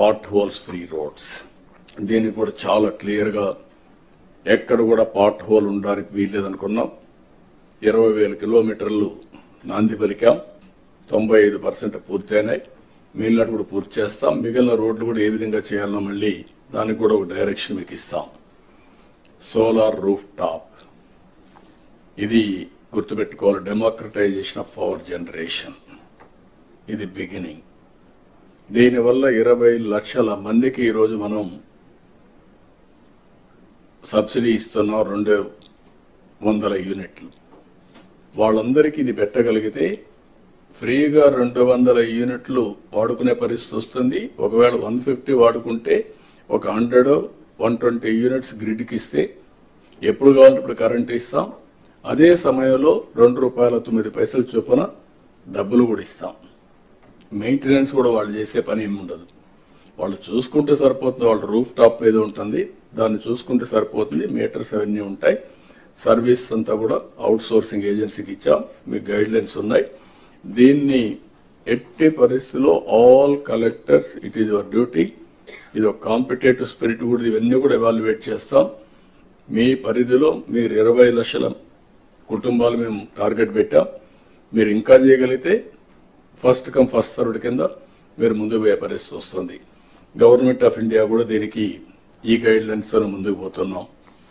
Pot holes free roads దీనికి కూడా చాలా క్లియర్గా ఎక్కడ కూడా పాట్ హోల్ ఉండడానికి వీల్లేదనుకున్నాం ఇరవై వేల కిలోమీటర్లు నాంది పలికాం. తొంభై ఐదు పర్సెంట్ పూర్తయినాయి. మిగిలినట్టు కూడా పూర్తి చేస్తాం. మిగిలిన రోడ్లు కూడా ఏ విధంగా చేయాలన్నా మళ్ళీ దానికి కూడా ఒక డైరెక్షన్ మీకు ఇస్తాం. సోలార్ రూఫ్ టాప్ ఇది గుర్తుపెట్టుకోవాలి డెమోక్రటైజేషన్ ఆఫ్ పవర్ జనరేషన్ ఇది బిగినింగ్ దీనివల్ల ఇరవై లక్షల మందికి ఈరోజు మనం సబ్సిడీ ఇస్తున్నాం రెండు వందల యూనిట్లు. వాళ్ళందరికీ ఇది పెట్టగలిగితే ఫ్రీగా రెండు వందల యూనిట్లు వాడుకునే పరిస్థితి వస్తుంది. ఒకవేళ వన్ ఫిఫ్టీ వాడుకుంటే ఒక హండ్రెడ్ వన్ ట్వంటీ యూనిట్స్ గ్రిడ్కి ఇస్తే ఎప్పుడు కావాలంటే ఇప్పుడు కరెంట్ ఇస్తాం. అదే సమయంలో రెండు రూపాయల తొమ్మిది పైసలు చొప్పున డబ్బులు కూడా ఇస్తాం. మెయింటెనెన్స్ కూడా వాళ్ళు చేసే పని ఏమి ఉండదు. వాళ్ళు చూసుకుంటే సరిపోతుంది వాళ్ళ రూఫ్ టాప్ ఏదో ఉంటుంది దాన్ని చూసుకుంటే సరిపోతుంది మీటర్స్ అవన్నీ ఉంటాయి. సర్వీస్ అంతా కూడా అవుట్ సోర్సింగ్ ఏజెన్సీకి ఇచ్చాం మీకు గైడ్ లైన్స్ ఉన్నాయి. దీన్ని ఎట్టి పరిస్థితుల్లో all collectors it is your duty. ఇది ఒక కాంపిటేటివ్ స్పిరిట్ కూడా ఇవన్నీ కూడా ఎవాల్యుయేట్ చేస్తాం. మీ పరిధిలో మీరు ఇరవై లక్షల కుటుంబాలు మేము టార్గెట్ పెట్టాం. మీరు ఇంకా చేయగలిగితే ఫస్ట్ కమ్ ఫస్ట్ సర్వ్డ్ కింద మీరు ముందుకు పోయే పరిస్థితి వస్తుంది. గవర్నమెంట్ ఆఫ్ ఇండియా కూడా దీనికి ఈ గైడ్ లైన్స్ ముందుకు పోతున్నాం.